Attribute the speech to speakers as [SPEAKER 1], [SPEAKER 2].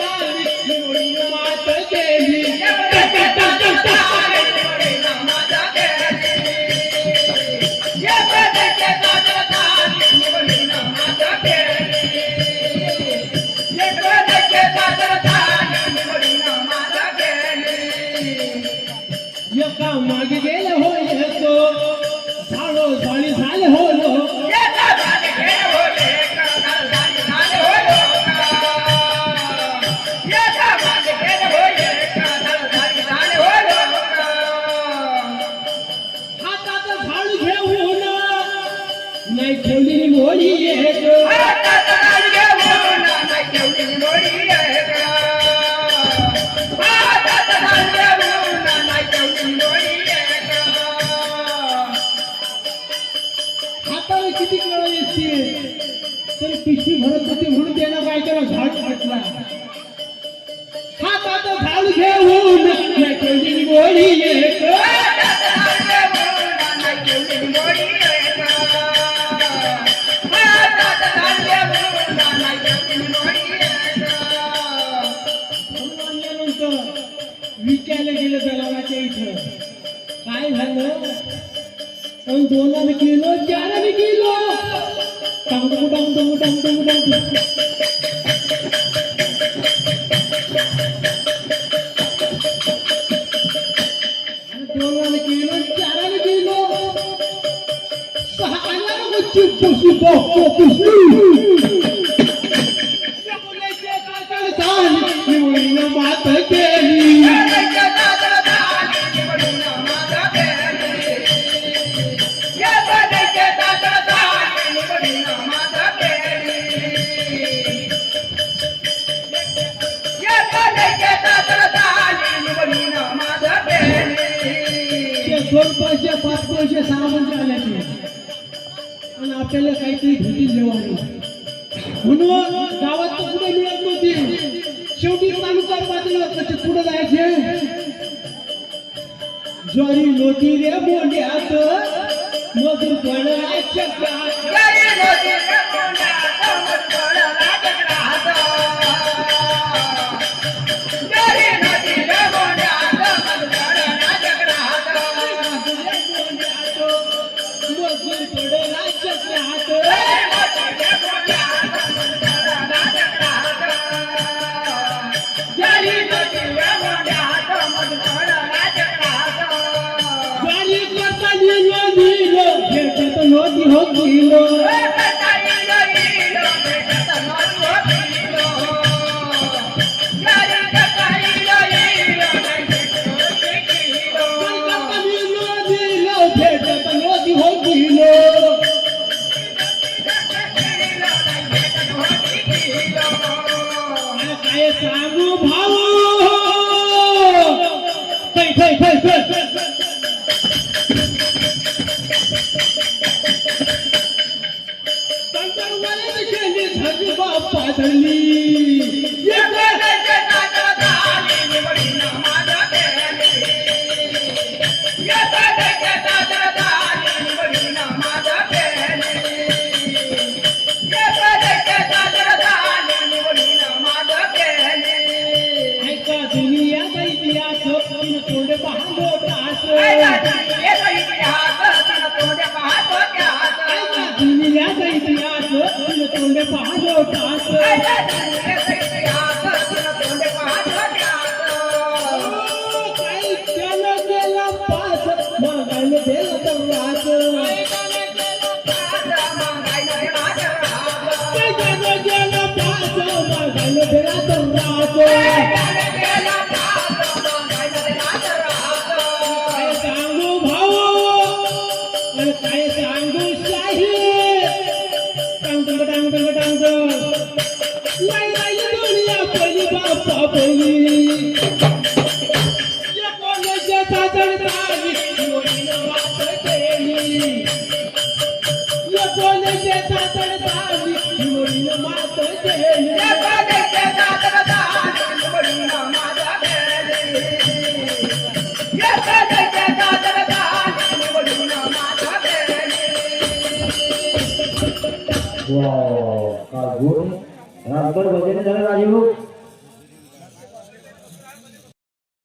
[SPEAKER 1] Bye. हाताने किती वेळा येते तर पिशवी भरत होती म्हणून त्यानं काय केलं झाड फाटला हात आता झाड घेऊन गोळी দোলা বিকিলো জানা বিকিলো টং টং টং টং টং টং টং দোলা বিকিলো জানা বিকিলো সাহানা কুচু কুচু কুচু কুচু मंत्रालयाची आणि आपल्याला काहीतरी भेटी जेवावी म्हणून गावात तर कुठे मिळत नव्हती शेवटी तालुका पातळीवर कसे पुढे जायचे ज्वारी लोटी रे मोंड्यात मधुर पण चक्रा
[SPEAKER 2] ज्वारी लोटी रे मोंड्यात
[SPEAKER 1] হচ্ছিল સાગુ ભાવ થઈ થઈ થઈ થઈ 你把把成你。Yeah,
[SPEAKER 2] yeah, yeah.
[SPEAKER 1] लाय दुलिया परिवार पावली ये कोने जे तातड तावी मोलीन माते तेनी ये कोने जे तातड Tawi मोलीन
[SPEAKER 3] Pues, pues, no, no, la